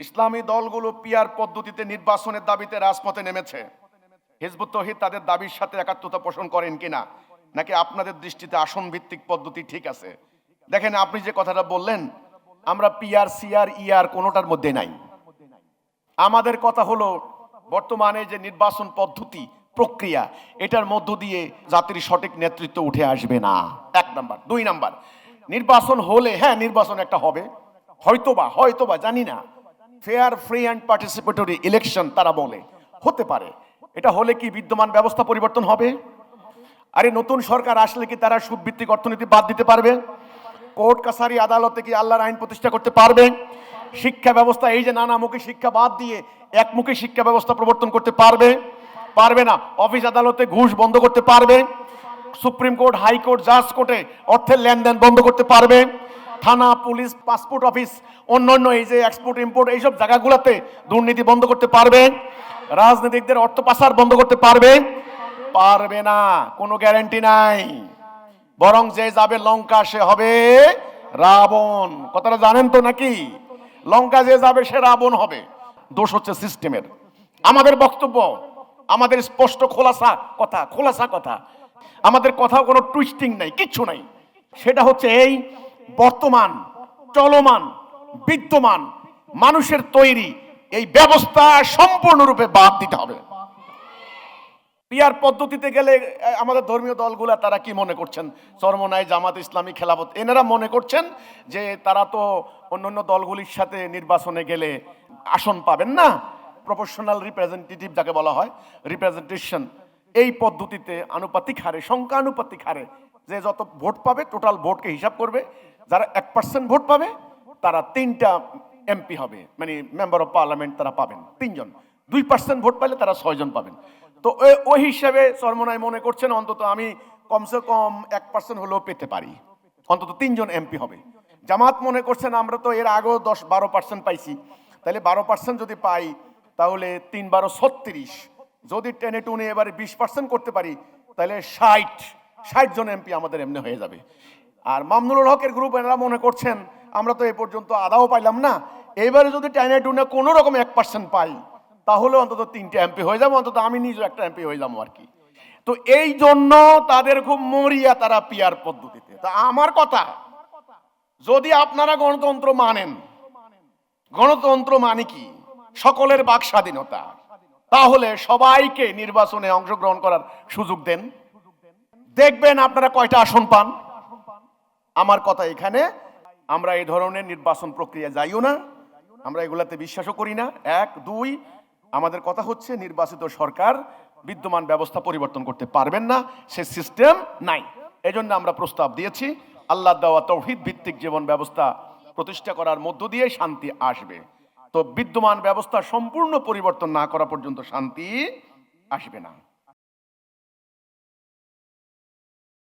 ইসলামী দলগুলো পিয়ার পদ্ধতিতে নির্বাচনের দাবিতে রাজপথে নেমেছে। হিজবুত তহিদ তাদের দাবির সাথে একাত্মতা পোষণ করেন কিনা, নাকি আপনাদের দৃষ্টিতে আসন ভিত্তিক পদ্ধতি ঠিক আছে? দেখেন, আপনি যে কথাটা বললেন, আমরা পিআর সিআর, ইআর কোনোটার মধ্যে নাই। আমাদের কথা হলো, বর্তমানে যে নির্বাচন পদ্ধতি, প্রক্রিয়া, এটার মধ্য দিয়ে জাতির সঠিক নেতৃত্ব উঠে আসবে না। এক নাম্বার। দুই নাম্বার। নির্বাচন হলে হ্যাঁ নির্বাচন একটা হবে। হয়তোবা হয়তোবা, জানি না। Fair free and participatory election তারা বলে। হতে পারে। এটা হলে কি বিদ্যমান ব্যবস্থা পরিবর্তন হবে? আরে নতুন সরকার আসলে কি তারা সুদভিত্তিক অর্থনীতি বাদ দিতে পারবে? কোর্ট কাছারি আদালতে কি আল্লাহর আইন প্রতিষ্ঠা করতে পারবে? শিক্ষা ব্যবস্থা, এই যে নানামুখী শিক্ষা বাদ দিয়ে একমুখী শিক্ষা ব্যবস্থা প্রবর্তন করতে পারবে? পারবে না। অফিস, আদালতে ঘুষ বন্ধ করতে পারবে। সুপ্রিম কোর্ট, হাইকোর্ট, জাজ কোর্টে অর্থের লেনদেন বন্ধ করতে পারবে। থানা, পুলিশ, পাসপোর্ট অফিস, অন্যান্য এই যে এক্সপোর্ট ইম্পোর্ট এইসব জায়গাগুলোতে দুর্নীতি বন্ধ করতে পারবে, রাজনীতিকদের অর্থ পাচার বন্ধ করতে পারবে পারবে না, কোনো গ্যারেন্টি নাই। বরং যে যাবে লঙ্কা, সে হবে রাবণ। কথাটা জানেন তো নাকি? লঙ্কা যে যাবে, সে রাবণ হবে। দোষ হচ্ছে সিস্টেমের আমাদের বক্তব্য, আমাদের স্পষ্ট খোলাসা কথা খোলাসা কথা। আমাদের কথাও কোনো টুইস্টিং নাই, কিচ্ছু নাই। সেটা হচ্ছে এই বর্তমান, চলমান, বিদ্যমান মানুষের তৈরি এই ব্যবস্থা সম্পূর্ণরূপে বাদ দিতে হবে। পিয়ার পদ্ধতিতে গেলে আমাদের ধর্মীয় দলগুলা তারা কি মনে করছেন? চরমনাই জামাত ইসলামী খেলাফত, এনারা মনে করছেন যে তারা তো অন্যান্য দলগুলির সাথে নির্বাচনে গেলে আসন পাবেন না? প্রফেশনাল রিপ্রেজেন্টেটিভ যাকে বলা হয়, রিপ্রেজেন্টেশন। এই পদ্ধতিতে আনুপাতিক হারে, সংখ্যানুপাতিক হারে যে যত ভোট পাবে, টোটাল ভোটকে হিসাব করবে। যারা এক পার্সেন্ট ভোট পাবে, তারা তিনটা এমপি হবে। মানে মেম্বার অফ পার্লামেন্ট তারা পাবেন, তিনজন। দুই পার্সেন্ট ভোট পাইলে তারা ছয়জন পাবেন। তো ওই- হিসাবে চরমনায় মনে করছেন, অন্তত আমি কমসে কম এক পার্সেন্ট হলেও পেতে পারি। অন্তত তিনজন এমপি হবে। জামাত মনে করছেন, আমরা তো এর আগেও দশ বারো পার্সেন্ট পাইছি। তাহলে বারো পার্সেন্ট যদি পাই, তাহলে তিন বারো ছত্রিশ। যদি টেনে টুনে এবারে বিশ পার্সেন্ট করতে পারি, তাহলে ষাট ষাট জন এমপি আমাদের এমনি হয়ে যাবে। আর মামনুল হকের গ্রুপ এনারা মনে করছেন, আমরা তো এ পর্যন্ত আদাও পাইলাম না। এবারে যদি টেনে টুনে কোনো রকম এক পার্সেন্ট পাই, তাহলে অন্তত তিনটে এমপি হয়ে যাব, অন্তত আমি নিজেও একটা এমপি হয়ে যাব আর কি। তো এই জন্য তাদের খুব মরিয়া তারা পিয়ার পদ্ধতিতে। তা আমার কথা, যদি আপনারা গণতন্ত্র মানেন, গণতন্ত্র মানে কি? সকলের বাক স্বাধীনতা। তাহলে সবাইকে নির্বাচনে অংশগ্রহণ করার সুযোগ দেন। দেখবেন আপনারা কয়টা আসন পান। আমার কথা এখানে। আমরা এই ধরনের নির্বাচন প্রক্রিয়া যাইও না। আমরা এগুলাতে বিশ্বাসও করি না। এক, দুই, আমাদের কথা হচ্ছে নির্বাচিত সরকার বিদ্যমান ব্যবস্থা পরিবর্তন করতে পারবেন না। সে সিস্টেম নাই। এজন্য আমরা প্রস্তাব দিয়েছি, আল্লাহ দেওয়া তৌহিদ ভিত্তিক জীবন ব্যবস্থা প্রতিষ্ঠা করার মধ্য দিয়ে শান্তি আসবে। তো বিদ্যমান ব্যবস্থা সম্পূর্ণ পরিবর্তন না করা পর্যন্ত শান্তি আসবে না।